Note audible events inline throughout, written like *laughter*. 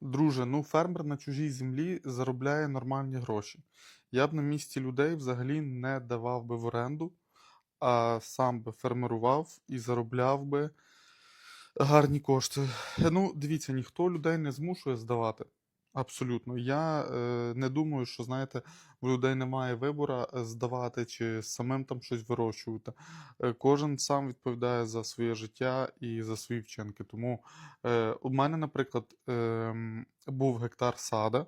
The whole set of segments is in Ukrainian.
Друже, ну фермер на чужій землі заробляє нормальні гроші. Я б на місці людей взагалі не давав би в оренду, а сам би фермерував і заробляв би гарні кошти. Ну, дивіться, ніхто людей не змушує здавати. Абсолютно. Я е, не думаю, що знаєте, у людей немає вибору е, здавати чи самим там щось вирощувати. Е, кожен сам відповідає за своє життя і за свої вчинки. Тому е, у мене, наприклад, ем, був гектар сада,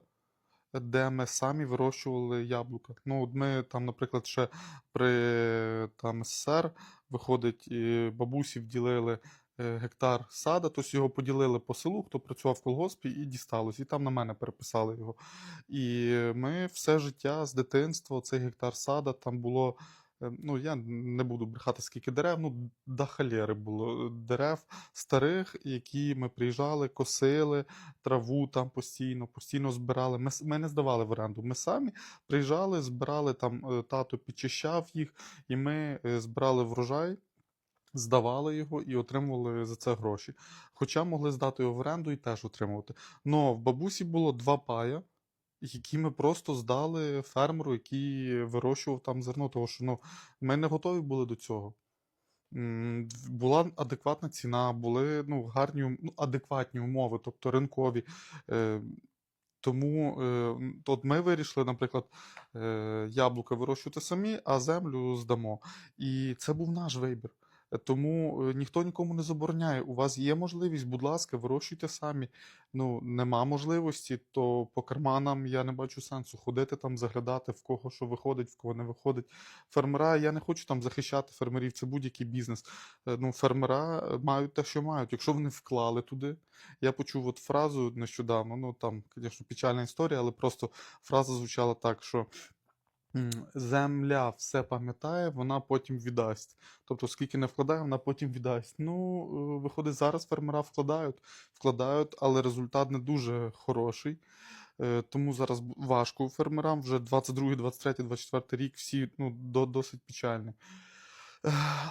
де ми самі вирощували яблука. Ну, от ми там, наприклад, ще при там СССР виходить, і бабусі вділили е, гектар сада, тобто його поділили по селу, хто працював в колгоспі, і дісталось. І там на мене переписали його. І ми все життя з дитинства, цей гектар сада, там було. е, Ну, я не буду брехати, скільки дерев, ну, до було дерев старих, які ми приїжджали, косили, траву там постійно, постійно збирали. Ми, ми не здавали в оренду. Ми самі приїжджали, збирали там, е, тато підчищав їх, і ми е, збирали врожай, здавали його і отримували за це гроші. Хоча могли здати його в оренду і теж отримувати. Но в бабусі було два пая. Які ми просто здали фермеру, який вирощував там зерно, тому що ну, ми не готові були до цього. Була адекватна ціна, були ну, гарні, ну, адекватні умови, тобто ринкові. Е, тому е, от ми вирішили, наприклад, е, яблука вирощувати самі, а землю здамо. І це був наш вибір. Тому е, ніхто нікому не забороняє. У вас є можливість, будь ласка, вирощуйте самі. Ну, нема можливості, то по карманам я не бачу сенсу ходити там, заглядати, в кого що виходить, в кого не виходить. Фермера, я не хочу там захищати фермерів, це будь-який бізнес. Е, Ну, фермера е, мають те, що мають. Якщо вони вклали туди, я почув от фразу нещодавно, ну там, звісно, печальна історія, але просто фраза звучала так, що земля все пам'ятає, вона потім віддасть. Тобто, скільки не вкладає, вона потім віддасть. Ну, е, виходить, зараз фермера вкладають, вкладають, але результат не дуже хороший. Е, Тому зараз важко фермерам. Вже 22, 23, 24 рік всі ну, досить печальні.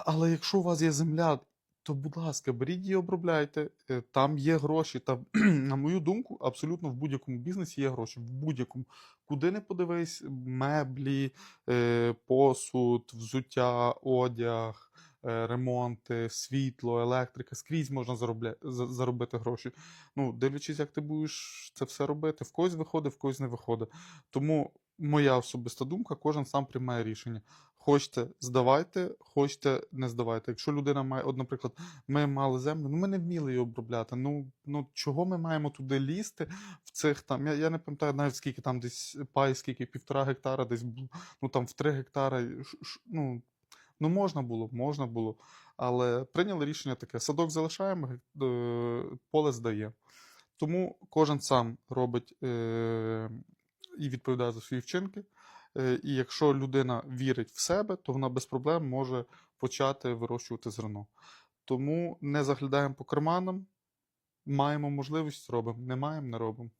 Але якщо у вас є земля, то, будь ласка, беріть її, обробляйте. Е, Там є гроші. Там, *clears throat* на мою думку, абсолютно в будь-якому бізнесі є гроші. В будь-якому. Куди не подивись, меблі, е, посуд, взуття, одяг, е, ремонти, світло, електрика. Скрізь можна заробля... заробити гроші. Ну, дивлячись, як ти будеш це все робити. В когось виходить, в когось не виходить. Тому моя особиста думка, кожен сам приймає рішення. Хочете, здавайте, хочете, не здавайте. Якщо людина має, от, наприклад, ми мали землю, ну ми не вміли її обробляти. Ну, ну чого ми маємо туди лізти в цих там. Я, я не пам'ятаю навіть скільки там десь пай, скільки півтора гектара, десь ну там в три ш- Ну, ну можна було, можна було. Але прийняли рішення таке: садок залишаємо, е, поле здає. Тому кожен сам робить е, і відповідає за свої вчинки. Е, І якщо людина вірить в себе, то вона без проблем може почати вирощувати зерно. Тому не заглядаємо по карманам, маємо можливість робимо, не маємо, не робимо.